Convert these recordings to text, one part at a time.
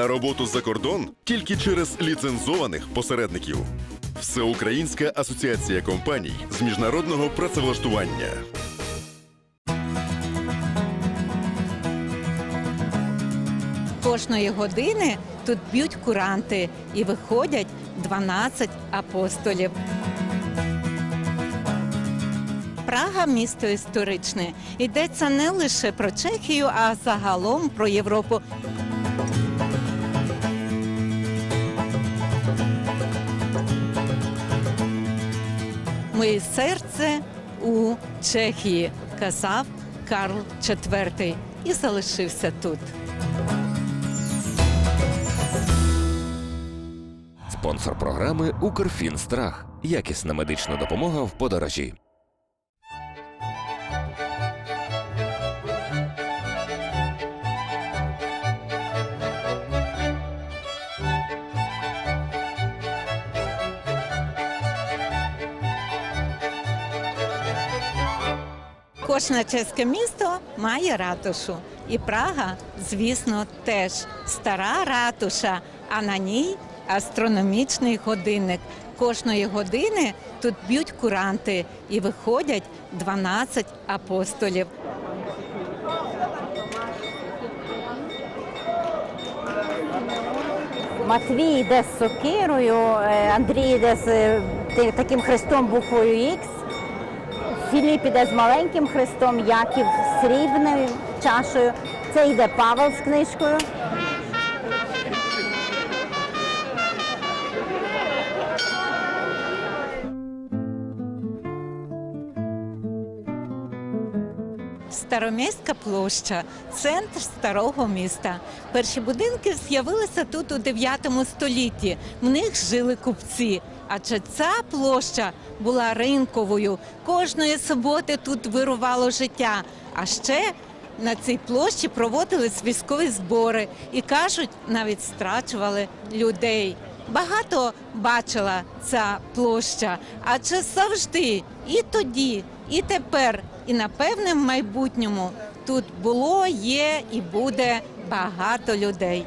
На роботу за кордон тільки через ліцензованих посередників. Всеукраїнська асоціація компаній з міжнародного працевлаштування. Кожної години тут б'ють куранти і виходять 12 апостолів. Прага місто історичне. Йдеться не лише про Чехію, а загалом про Європу. Моє серце у Чехії, казав Карл IV і залишився тут. Спонсор програми Укрфінстрах. Якісна медична допомога в подорожі. Кожне чеське місто має ратушу. І Прага, звісно, теж стара ратуша, а на ній астрономічний годинник. Кожної години тут б'ють куранти і виходять 12 апостолів. Матвій йде з сокирою, е, Андрій йде з е, таким хрестом буквою Х, Філіп іде з маленьким хрестом, Яків з срібною чашею. Це йде Павел з книжкою. Староміська площа центр старого міста. Перші будинки з'явилися тут у 9 столітті. В них жили купці. Адже ця площа була ринковою. Кожної суботи тут вирувало життя. А ще на цій площі проводились військові збори і кажуть, навіть страчували людей. Багато бачила ця площа, адже завжди і тоді, і тепер, і напевне в майбутньому тут було, є і буде багато людей.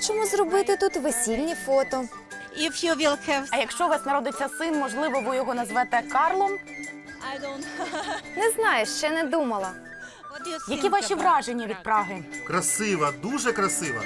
Хочемо зробити тут весільні фото. If you will have А якщо у вас народиться син, можливо, ви його назвете Карлом. I don't Не знаю, ще не думала. What do you Які ваші about враження від Праги? Красива, дуже красива.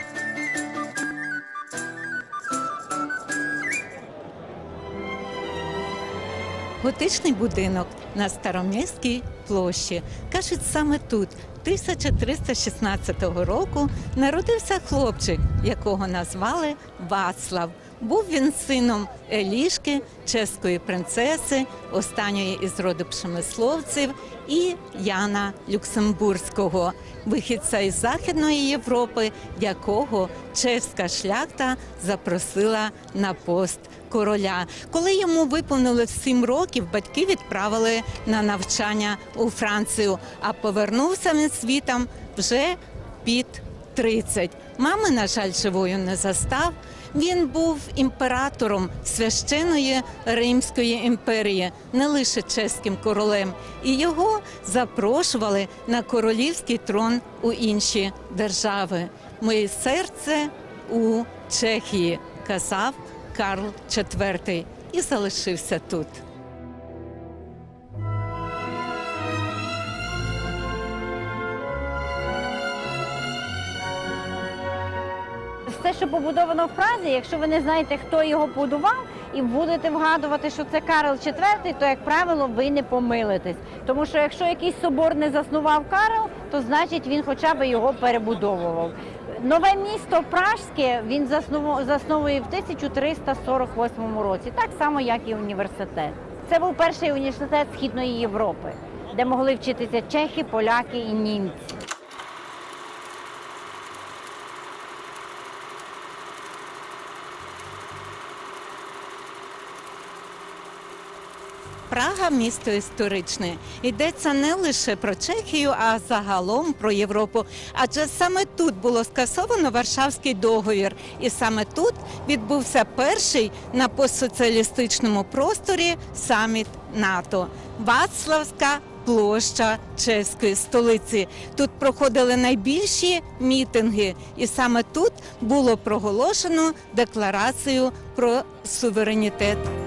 Готичний будинок на Староміській площі. Кажуть, саме тут 1316 року народився хлопчик, якого назвали Вацлав. Був він сином Елішки, чеської принцеси, останньої із роду пшемисловців, і Яна Люксембурзького, вихідця із Західної Європи, якого чеська шляхта запросила на пост короля. Коли йому виповнили сім років, батьки відправили на навчання у Францію, а повернувся він світом вже під 30. Мами, на жаль, живою не застав. Він був імператором священої Римської імперії, не лише чеським королем, і його запрошували на королівський трон у інші держави. Моє серце у Чехії, казав Карл IV і залишився тут. Що побудовано в Празі, якщо ви не знаєте, хто його будував, і будете вгадувати, що це Карл IV, то, як правило, ви не помилитесь. Тому що якщо якийсь собор не заснував Карл, то значить він хоча б його перебудовував. Нове місто Пражське він засновує в 1348 році, так само, як і університет. Це був перший університет Східної Європи, де могли вчитися чехи, поляки і німці. Прага місто історичне. Йдеться не лише про Чехію, а загалом про Європу. Адже саме тут було скасовано Варшавський договір, і саме тут відбувся перший на постсоціалістичному просторі саміт НАТО. Вацлавська площа чеської столиці. Тут проходили найбільші мітинги, і саме тут було проголошено декларацію про суверенітет.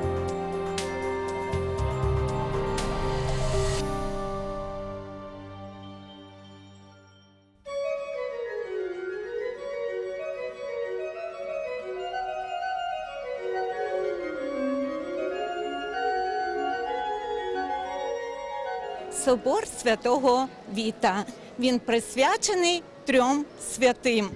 Собор святого Віта. Він присвячений трьом святим.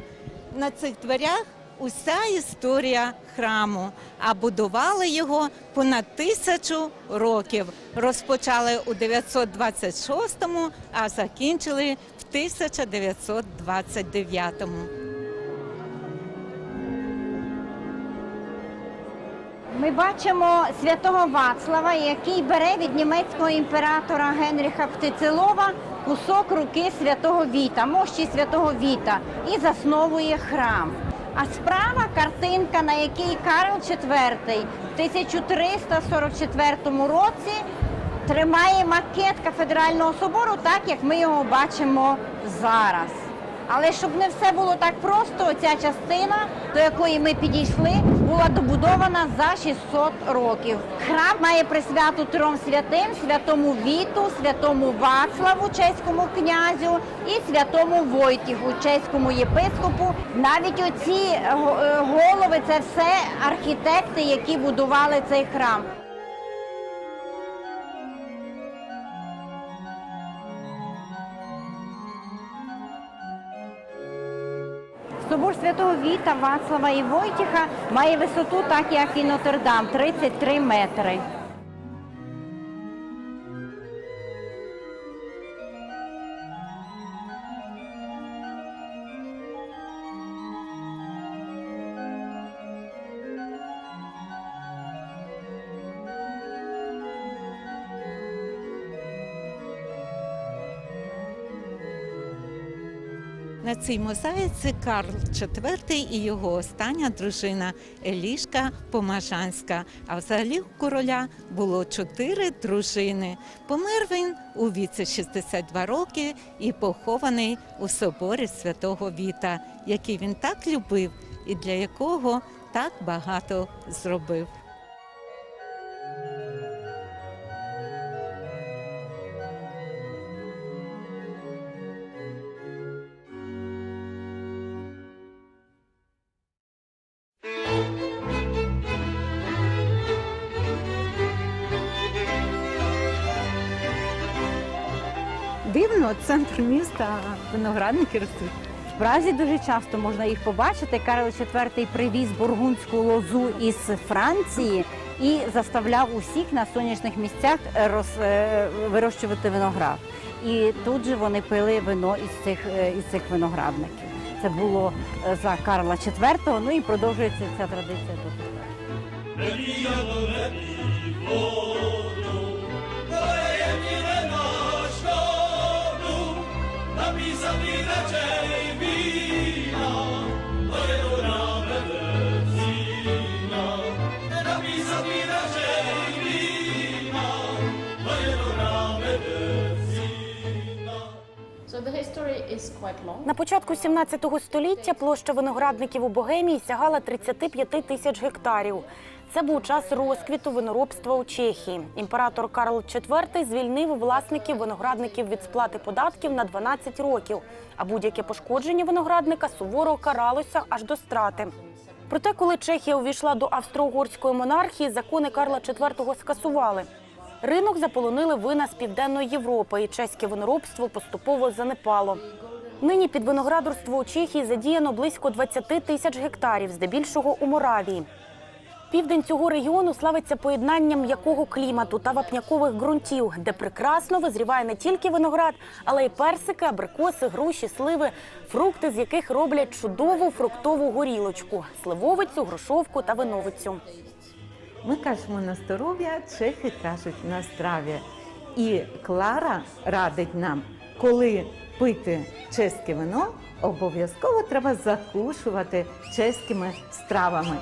На цих дверях уся історія храму, а будували його понад тисячу років. Розпочали у 926-му, а закінчили в 1929-му. Ми бачимо святого Вацлава, який бере від німецького імператора Генріха Птицелова кусок руки святого Віта, мощі святого Віта, і засновує храм. А справа картинка, на якій Карл IV в 1344 році тримає макет кафедрального собору, так як ми його бачимо зараз. Але щоб не все було так просто, ця частина, до якої ми підійшли, була добудована за 600 років. Храм має присвяту трьом святим: святому Віту, святому Вацлаву, чеському князю, і святому Войтігу, чеському єпископу. Навіть оці е, е, голови це все архітекти, які будували цей храм. Собор святого Віта, Вацлава і Войтіха має висоту, так як і Нотр-Дам, 33 метри. На цій мозаїці Карл IV і його остання дружина Елішка Помажанська. А взагалі у короля було чотири дружини. Помер він у віці 62 роки і похований у соборі святого Віта, який він так любив і для якого так багато зробив. Дивно, центр міста, виноградники ростуть. В Празі дуже часто можна їх побачити. Карл IV привіз бургундську лозу із Франції і заставляв усіх на сонячних місцях роз, е, вирощувати виноград. І тут же вони пили вино із цих, е, із цих виноградників. Це було е, за Карла IV, ну і продовжується ця традиція до Sabi sabi recei bine. На початку 17 століття площа виноградників у Богемії сягала 35 тисяч гектарів. Це був час розквіту виноробства у Чехії. Імператор Карл IV звільнив власників виноградників від сплати податків на 12 років, а будь-яке пошкодження виноградника суворо каралося аж до страти. Проте, коли Чехія увійшла до австро-угорської монархії, закони Карла IV скасували. Ринок заполонили вина з південної Європи, і чеське виноробство поступово занепало. Нині під виноградарство у Чехії задіяно близько 20 тисяч гектарів, здебільшого у Моравії. Південь цього регіону славиться поєднанням м'якого клімату та вапнякових ґрунтів, де прекрасно визріває не тільки виноград, але й персики, абрикоси, груші, сливи, фрукти, з яких роблять чудову фруктову горілочку, сливовицю, грушовку та виновицю. Ми кажемо на здоров'я, чехи кажуть на здрав'я. І Клара радить нам, коли пити чеське вино, обов'язково треба закушувати чеськими стравами.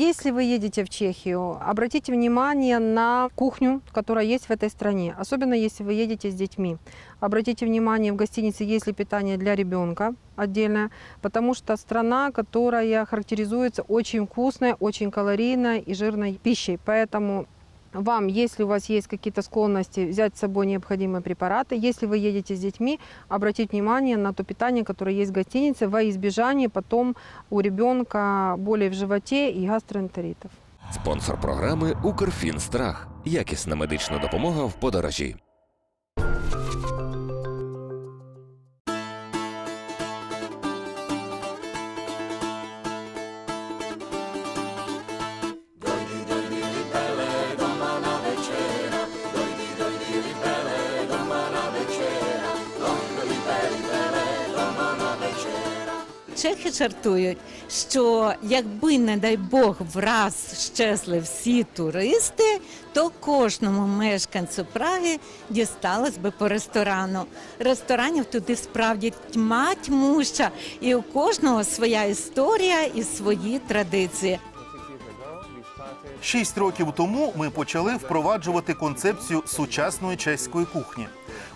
Если вы едете в Чехию, обратите внимание на кухню, которая есть в этой стране, особенно если вы едете с детьми. Обратите внимание в гостинице, есть ли питание для ребенка отдельное, потому что страна, которая характеризуется очень вкусной, очень калорийной и жирной пищей. Поэтому вам, если у вас есть какие-то склонности, взять с собой необходимые препараты. Если вы едете с детьми, обратить внимание на то питание, которое есть в гостинице, во избежание потом у ребенка боли в животе и гастроэнтеритов. Спонсор програми Укрфінстрах. Якісна медична допомога в подорожі. Чехи жартують, що якби, не дай Бог, враз щезли всі туристи, то кожному мешканцю Праги дісталось би по ресторану. Ресторанів туди справді тьма тьмуща, і у кожного своя історія і свої традиції. Шість років тому ми почали впроваджувати концепцію сучасної чеської кухні.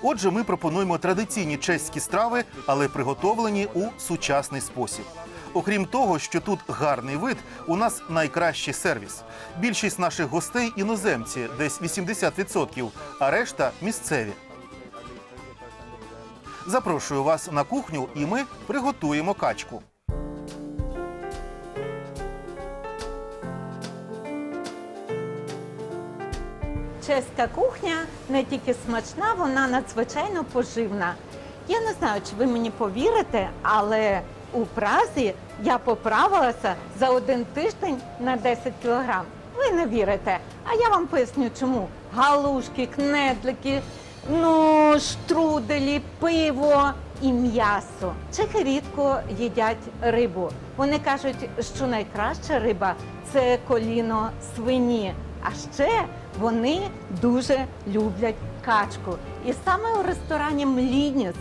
Отже, ми пропонуємо традиційні чеські страви, але приготовлені у сучасний спосіб. Окрім того, що тут гарний вид, у нас найкращий сервіс. Більшість наших гостей іноземці, десь 80%, а решта місцеві. Запрошую вас на кухню, і ми приготуємо качку. Чеська кухня не тільки смачна, вона надзвичайно поживна. Я не знаю, чи ви мені повірите, але у Празі я поправилася за один тиждень на 10 кілограм. Ви не вірите. А я вам поясню, чому. Галушки, кнедлики, ну, штруделі, пиво і м'ясо. Чехи рідко їдять рибу. Вони кажуть, що найкраща риба це коліно свині. А ще вони дуже люблять качку. І саме у ресторані Млініц,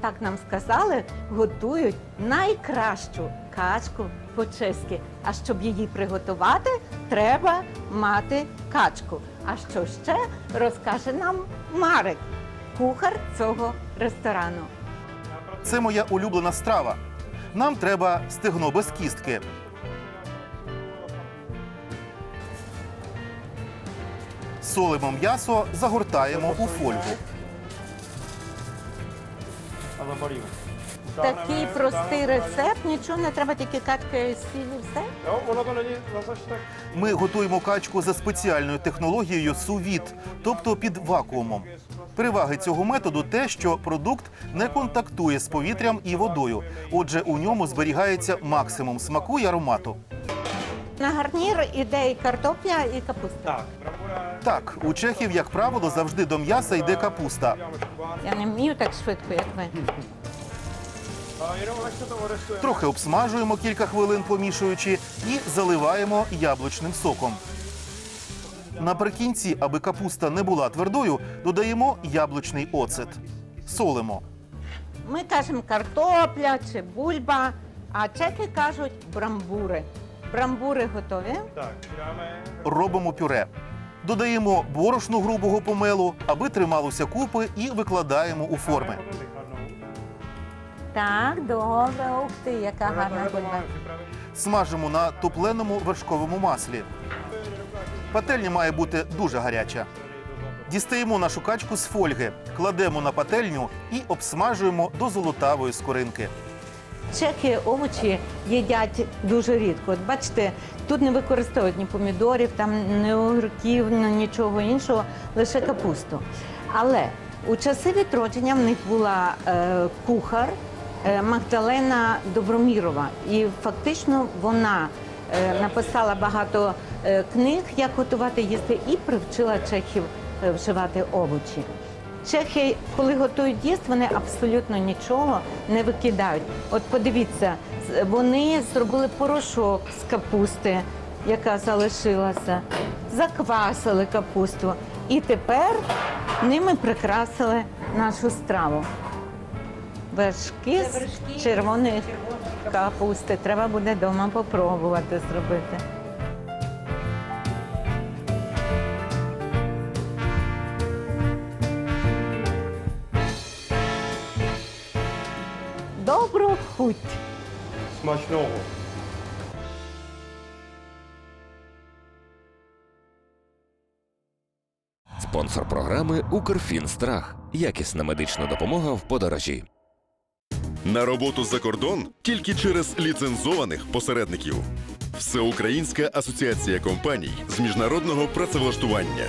так нам сказали, готують найкращу качку по-чеськи. А щоб її приготувати, треба мати качку. А що ще розкаже нам Марик, кухар цього ресторану. Це моя улюблена страва. Нам треба стегно без кістки. Солимо м'ясо, загортаємо у фольгу. Такий простий рецепт, нічого не треба, тільки качка і сіль і все. Ми готуємо качку за спеціальною технологією сувіт, тобто під вакуумом. Переваги цього методу те, що продукт не контактує з повітрям і водою. Отже, у ньому зберігається максимум смаку і аромату. На гарнір іде і картопля, і капуста. Так, у чехів, як правило, завжди до м'яса йде капуста. Я не вмію так швидко, як ви. Трохи обсмажуємо кілька хвилин, помішуючи, і заливаємо яблучним соком. Наприкінці, аби капуста не була твердою, додаємо яблучний оцет. Солимо. Ми кажемо картопля чи бульба, а чеки кажуть брамбури. Брамбури готові. Робимо пюре. Додаємо борошну грубого помелу, аби трималося купи, і викладаємо у форми. Так, добре, ух ти, яка гарна бульба. Смажимо на топленому вершковому маслі. Пательня має бути дуже гаряча. Дістаємо нашу качку з фольги, кладемо на пательню і обсмажуємо до золотавої скоринки. Чехи овочі їдять дуже рідко. От бачите, тут не використовують ні помідорів, там ні огірків, ні нічого іншого, лише капусту. Але у часи відродження в них була е, кухар е, Магдалена Добромірова, і фактично вона е, написала багато е, книг, як готувати їсти, і привчила чехів е, вживати овочі. Чехи, коли готують їсти, вони абсолютно нічого не викидають. От подивіться, вони зробили порошок з капусти, яка залишилася, заквасили капусту. І тепер ними прикрасили нашу страву. Вершки з червоної капусти. Треба буде вдома попробувати зробити. Смачного. Спонсор програми Укрфінстрах. Якісна медична допомога в подорожі. На роботу за кордон тільки через ліцензованих посередників. Всеукраїнська асоціація компаній з міжнародного працевлаштування.